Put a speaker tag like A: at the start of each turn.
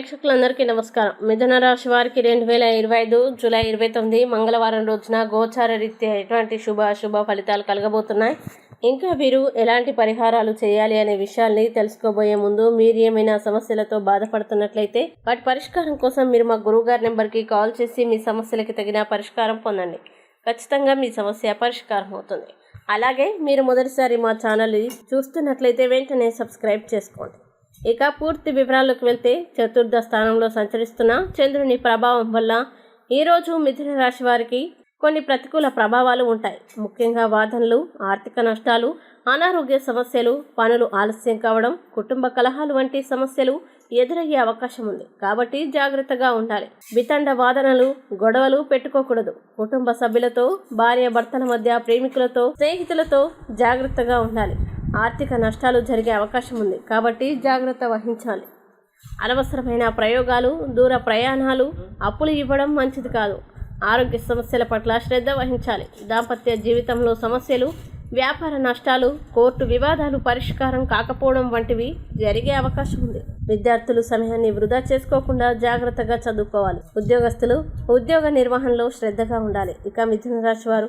A: ప్రేక్షకులందరికీ నమస్కారం. మిథున రాశి వారికి రెండు వేల ఇరవై ఐదు జూలై ఇరవై తొమ్మిది మంగళవారం రోజున గోచార రీత్యా ఎటువంటి శుభ అశుభ ఫలితాలు కలగబోతున్నాయి? ఇంకా వీరు ఎలాంటి పరిహారాలు చేయాలి అనే విషయాల్ని తెలుసుకోబోయే ముందు మీరు ఏమైనా సమస్యలతో బాధపడుతున్నట్లయితే వాటి పరిష్కారం కోసం మీరు మా గురువుగారి నెంబర్కి కాల్ చేసి మీ సమస్యలకి తగిన పరిష్కారం పొందండి. ఖచ్చితంగా మీ సమస్య పరిష్కారం అవుతుంది. అలాగే మీరు మొదటిసారి మా ఛానల్ని చూస్తున్నట్లయితే వెంటనే సబ్స్క్రైబ్ చేసుకోండి. ఇక పూర్తి వివరాల్లోకి వెళ్తే చతుర్థ స్థానంలో సంచరిస్తున్న చంద్రుని ప్రభావం వల్ల ఈరోజు మిథున రాశి వారికి కొన్ని ప్రతికూల ప్రభావాలు ఉంటాయి. ముఖ్యంగా వాదనలు ఆర్థిక నష్టాలు అనారోగ్య సమస్యలు పనులు ఆలస్యం కావడం కుటుంబ కలహాలు వంటి సమస్యలు ఎదురయ్యే అవకాశం ఉంది. కాబట్టి జాగ్రత్తగా ఉండాలి. వితండ వాదనలు గొడవలు పెట్టుకోకూడదు. కుటుంబ సభ్యులతో భార్య భర్తల మధ్య ప్రేమికులతో స్నేహితులతో జాగ్రత్తగా ఉండాలి. ఆర్థిక నష్టాలు జరిగే అవకాశం ఉంది. కాబట్టి జాగ్రత్త వహించాలి. అనవసరమైన ప్రయోగాలు దూర ప్రయాణాలు అప్పులు ఇవ్వడం మంచిది కాదు. ఆరోగ్య సమస్యల పట్ల శ్రద్ధ వహించాలి. దాంపత్య జీవితంలో సమస్యలు వ్యాపార నష్టాలు కోర్టు వివాదాలు పరిష్కారం కాకపోవడం వంటివి జరిగే అవకాశం ఉంది. విద్యార్థులు సమయాన్ని వృధా చేసుకోకుండా జాగ్రత్తగా చదువుకోవాలి. ఉద్యోగస్తులు ఉద్యోగ నిర్వహణలో శ్రద్ధగా ఉండాలి. ఇక మిథున రాశి వారు